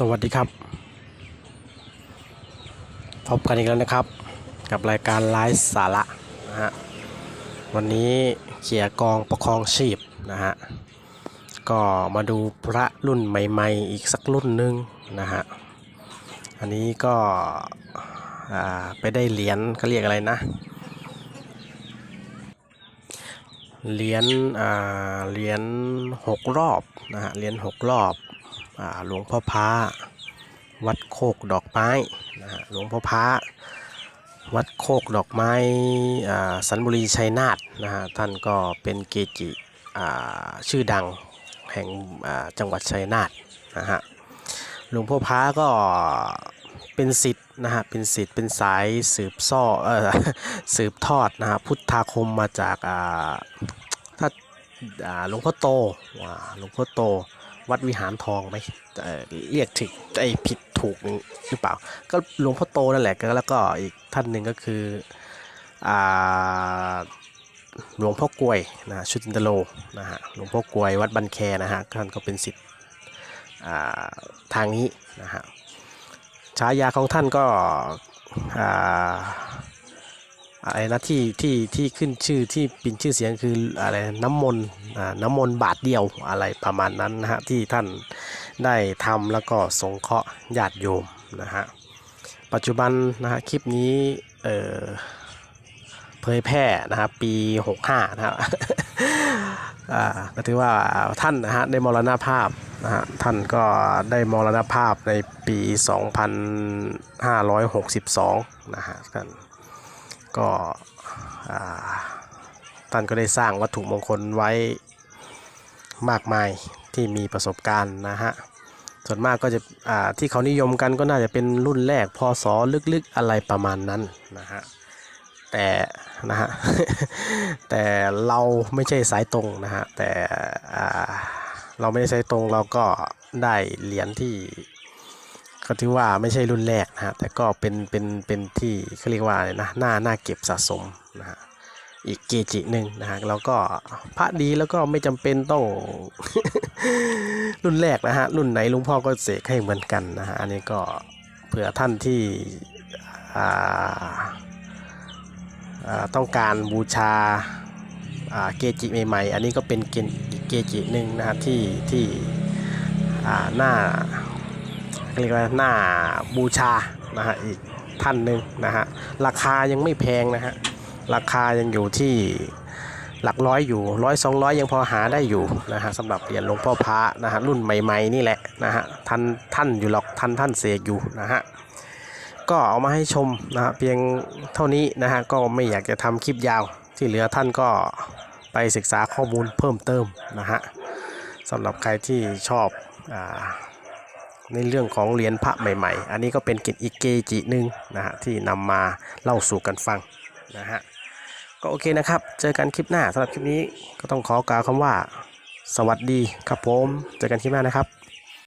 สวัสดีครับพบกันอีกแล้วนะครับ กับรายการไลฟ์สาระนะฮะวันนี้เขียกองประคองชีพนะฮะก็มาดูพระรุ่นใหม่ๆ อีกสักรุ่นหนึ่งนะฮะอันนี้ก็ไปได้เหรียญเขาเรียกอะไรนะเหรียญเหรียญหกรอบนะฮะเหรียญหกรอบ หลวงพ่อพระวัดโคกดอกไม้นะฮะหลวงพ่อพระวัดโคกดอกไม้สันบุรีชัยนาทนะฮะท่านก็เป็นเกจิชื่อดังแห่งจังหวัดชัยนาทนะฮะหลวงพ่อพระก็เป็นสิทธิ์นะฮะเป็นสิทธิ์เป็นสายสืบซ่อเออสืบทอดนะฮะพุทธาคมมาจากถ้าหลวงพ่อโตหลวงพ่อโต วัดวิหารทองไหมเรียกถึงไอ้ผิดถูกหรือเปล่า ก็หลวงพ่อโตนั่นแหละก็แล้วก็อีกท่านหนึ่งก็คืออหลวงพ่อกลวยนะชุตินตโลนะฮะหลวงพ่อกลวยวัดบันแคนะฮะท่านก็เป็นสิทธิ์ทางนี้นะฮะฉายาของท่านก็ อะไรนะที่ที่ที่ขึ้นชื่อที่เป็นชื่อเสียงคืออะไรน้ำมนต์น้ำมนต์บาทเดียวอะไรประมาณนั้นนะฮะที่ท่านได้ทำแล้วก็สงเคราะห์ญาติโยมนะฮะปัจจุบันนะฮะคลิปนี้เออเผยแพร่นะฮะปี 65 นะฮะอ่าก็ถือว่าท่านนะฮะได้มรณภาพนะฮะท่านก็ได้มรณภาพในปี 2562 นะฮะท่าน ก็ท่านก็ได้สร้างวัตถุมงคลไว้มากมายที่มีประสบการณ์นะฮะ ส่วนมากก็จะที่เขานิยมกันก็น่าจะเป็นรุ่นแรกพศลึกๆอะไรประมาณนั้นนะฮะ แต่นะฮะ แต่เราไม่ใช่สายตรงนะฮะ แต่เราไม่ได้สายตรงเราก็ได้เหรียญที่ ก็ถือว่าไม่ใช่รุ่นแรกนะฮะแต่ก็เป็นเป็นเป็นที่เขาเรียกว่าอะไรนะหน้าหน้าเก็บสะสมนะฮะอีกเกจิหนึ่งนะฮะแล้วก็พระดีแล้วก็ไม่จำเป็นต้อง รุ่นแรกนะฮะรุ่นไหนลุงพ่อก็เสกให้เหมือนกันนะฮะอันนี้ก็เผื่อท่านที่อ่าอ่าต้องการบูชาอ่าเกจิใหม่ๆ อันนี้ก็เป็นเกณฑ์อีกเกจิหนึ่งนะฮะที่ที่อ่าหน้า เรียกว่าหน้าบูชานะฮะอีกท่านหนึ่งนะฮะราคายังไม่แพงนะฮะราคายังอยู่ที่หลักร้อยอยู่ร้อยสองร้อยยังพอหาได้อยู่นะฮะสำหรับเหรียญหลวงพ่อพระนะฮะรุ่นใหม่ๆนี่แหละนะฮะท่านท่านอยู่หรอกท่านท่านเสกอยู่นะฮะก็เอามาให้ชมนะฮะเพียงเท่านี้นะฮะก็ไม่อยากจะทำคลิปยาว ที่เหลือท่านก็ไปศึกษาข้อมูลเพิ่มเติมนะฮะสำหรับใครที่ชอบอ่า ในเรื่องของเหรียญพระใหม่ ๆ อันนี้ก็เป็นกิจอีกเกจิหนึ่งนะฮะที่นำมาเล่าสู่กันฟังนะฮะก็โอเคนะครับ เจอกันคลิปหน้าสำหรับคลิปนี้ก็ต้องขอกล่าวคำว่า สวัสดีครับผม เจอกันคลิปหน้านะครับ